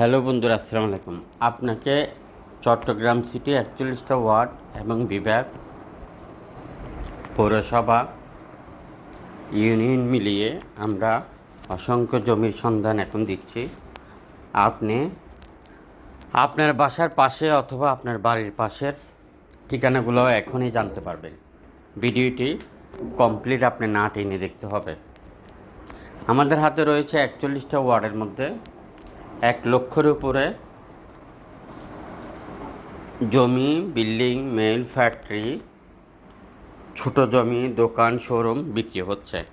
Hello বন্ধুরা, আসসালামু আলাইকুম। আপনাকে চট্টগ্রাম সিটি একচল্লিশটা ওয়ার্ড এবং বিভাগ পৌরসভা ইউনিয়ন মিলিয়ে আমরা অসংখ্য জমির সন্ধান এখন দিচ্ছি। আপনি আপনার বাসার পাশে অথবা আপনার বাড়ির পাশের ঠিকানাগুলো এখনই জানতে পারবেন। ভিডিওটি কমপ্লিট আপনি না টেনে দেখতে হবে। আমাদের হাতে রয়েছে একচল্লিশটা ওয়ার্ডের মধ্যে এক লক্ষের উপরে জমি, বিল্ডিং, মেল, ফ্যাক্টরি, ছোট জমি, দোকান, শোরুম বিক্রি হচ্ছে।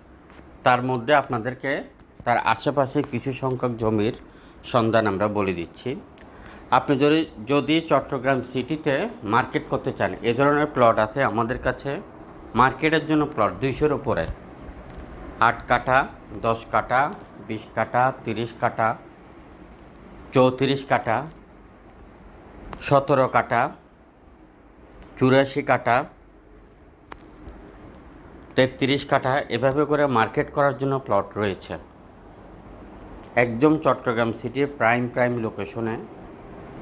তার মধ্যে আপনাদেরকে তার আশেপাশে কিছু সংখ্যক জমির সন্ধান আমরা বলে দিচ্ছি। আপনি যদি যদি চট্টগ্রাম সিটিতে মার্কেট করতে চান, এ ধরনের প্লট আছে আমাদের কাছে। মার্কেটের জন্য প্লট দুইশোর উপরে। আট কাঠা, দশ কাঠা, বিশ কাঠা, তিরিশ কাঠা চৌত্রিশ কাটা সতেরো কাটা চুরাশি কাটা তেত্রিশ কাঠা, এভাবে করে মার্কেট করার জন্য প্লট রয়েছে। একদম চট্টগ্রাম সিটির প্রাইম প্রাইম লোকেশনে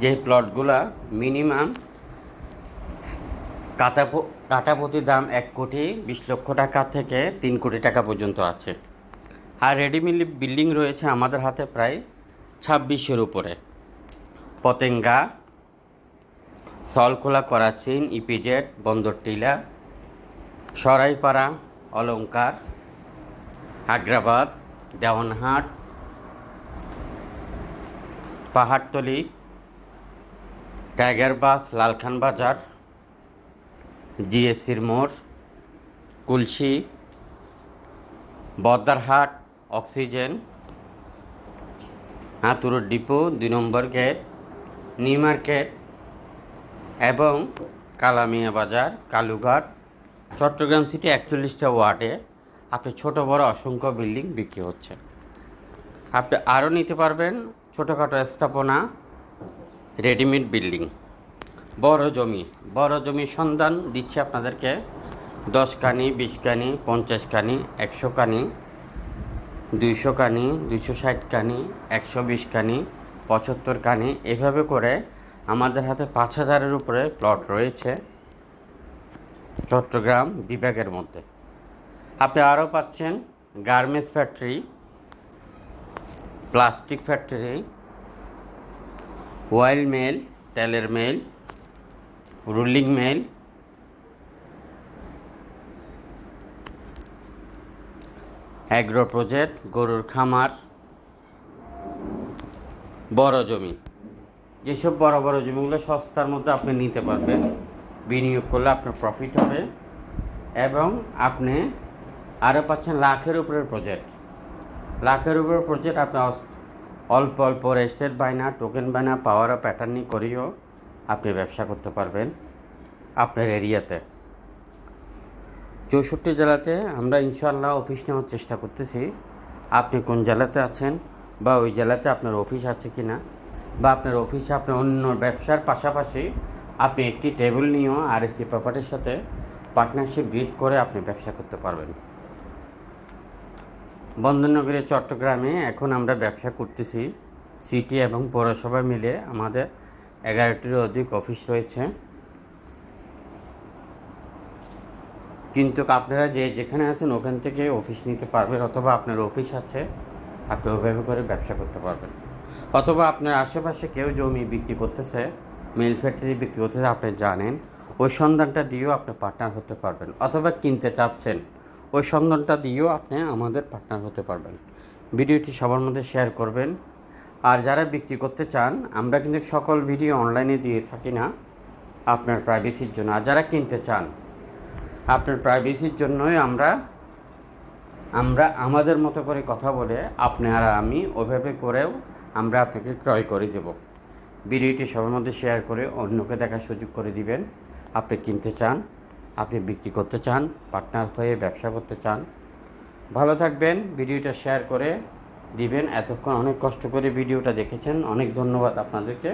যে প্লটগুলা মিনিমাম কাটা কাটা প্রতি দাম এক কোটি বিশ লক্ষ টাকা থেকে তিন কোটি টাকা পর্যন্ত আছে। আর রেডিমেড বিল্ডিং রয়েছে আমাদের হাতে প্রায় ছাব্বিশের উপরে। Patenga, সলখোলা, করাচিন, EPZ, Bandartila, Saraipara, Alankar Agrabad Dewanhat, Pahartali, tiger pass, Lalkhan Bazar, জিএসসির মোড়, কুলসি বদ্দারহাট অক্সিজেন হাতুর ডিপো, দুই নম্বর গেট, নিউ মার্কেট এবং কালামিয়া বাজার, কালুঘাট। চট্টগ্রাম সিটি একচল্লিশটা ওয়ার্ডে। আপনি ছোট, বড় অসংখ্য বিল্ডিং বিক্রি হচ্ছে। আপনি আরও নিতে পারবেন ছোটোখাটো স্থাপনা, রেডিমেড বিল্ডিং। বড় জমি। বড় জমির সন্ধান দিচ্ছে আপনাদেরকে। দশ কানি বিশ কানি পঞ্চাশ কানি একশো কানি দুইশো কানি দুইশো ষাট কানি একশো বিশ কানি পঁচাত্তর কানি এভাবে করে আমাদের হাতে পাঁচ হাজারের উপরে প্লট রয়েছে চট্টগ্রাম বিভাগের মধ্যে। আপনি আরও পাচ্ছেন garments factory plastic factory oil mill তেলের mill rolling mill agro project, গরুর খামার, বড় জমি। যেসব বড় বড় জমিগুলো সস্তার মধ্যে আপনি নিতে পারবেন, বিনিয়োগ করলে আপনার প্রফিট হবে এবং আপনি আরও পাচ্ছেন লাখের উপরের প্রজেক্ট লাখের উপরের প্রজেক্ট আপনি অল্প অল্প রেস্টেড বায়না টোকেন বায়না পাওয়ার প্যাটার্নি করেও, আপনি ব্যবসা করতে পারবেন আপনার এরিয়াতে চৌষট্টি জেলাতে আমরা ইনশাল্লাহ অফিস নেওয়ার চেষ্টা করতেছি। আপনি কোন জেলাতে আছেন বা ওই জেলাতে আপনার অফিস আছে কি না বা আপনার অফিসে আপনার অন্য ব্যবসার পাশাপাশি আপনি একটি টেবিল নিয়েও আর এসি প্রপার্টির সাথে পার্টনারশিপ বিট করে আপনি ব্যবসা করতে পারবেন। বন্দরনগরে, চট্টগ্রামে এখন আমরা ব্যবসা করতেছি। সিটি এবং পৌরসভা মিলে আমাদের এগারোটির অধিক অফিস রয়েছে। কিন্তু আপনারা যে যেখানে আছেন, ওখান থেকে অফিস নিতে পারবেন অথবা আপনার অফিস আছে, আপনি ওইভাবে করে ব্যবসা করতে পারবেন। অথবা আপনার আশেপাশে কেউ জমি বিক্রি করতেছে মিল ফ্যাক্টরি বিক্রি করতেছে, আপনি জানেন, ওই সন্ধানটা দিয়েও আপনি পার্টনার হতে পারবেন। অথবা কিনতে চাচ্ছেন, ওই সন্ধানটা দিয়েও আপনি আমাদের পার্টনার হতে পারবেন। ভিডিওটি সবার মধ্যে শেয়ার করবেন। আর যারা বিক্রি করতে চান, আমরা কিন্তু সকল ভিডিও অনলাইনে দিয়ে থাকি না, আপনার প্রাইভেসির জন্য। আর যারা কিনতে চান আপনার প্রাইভেসির জন্যই আমরা আমরা আমাদের মতো করে কথা বলে আপনি আর আমি ওভাবে করেও আমরা আপনাকে ক্রয় করে দেব। ভিডিওটি সবার মধ্যে শেয়ার করে অন্যকে দেখার সুযোগ করে দিবেন। আপনি কিনতে চান, আপনি বিক্রি করতে চান পার্টনার হয়ে ব্যবসা করতে চান, ভালো থাকবেন। ভিডিওটা শেয়ার করে দিবেন। এতক্ষণ অনেক কষ্ট করে ভিডিওটা দেখেছেন। অনেক ধন্যবাদ আপনাদেরকে।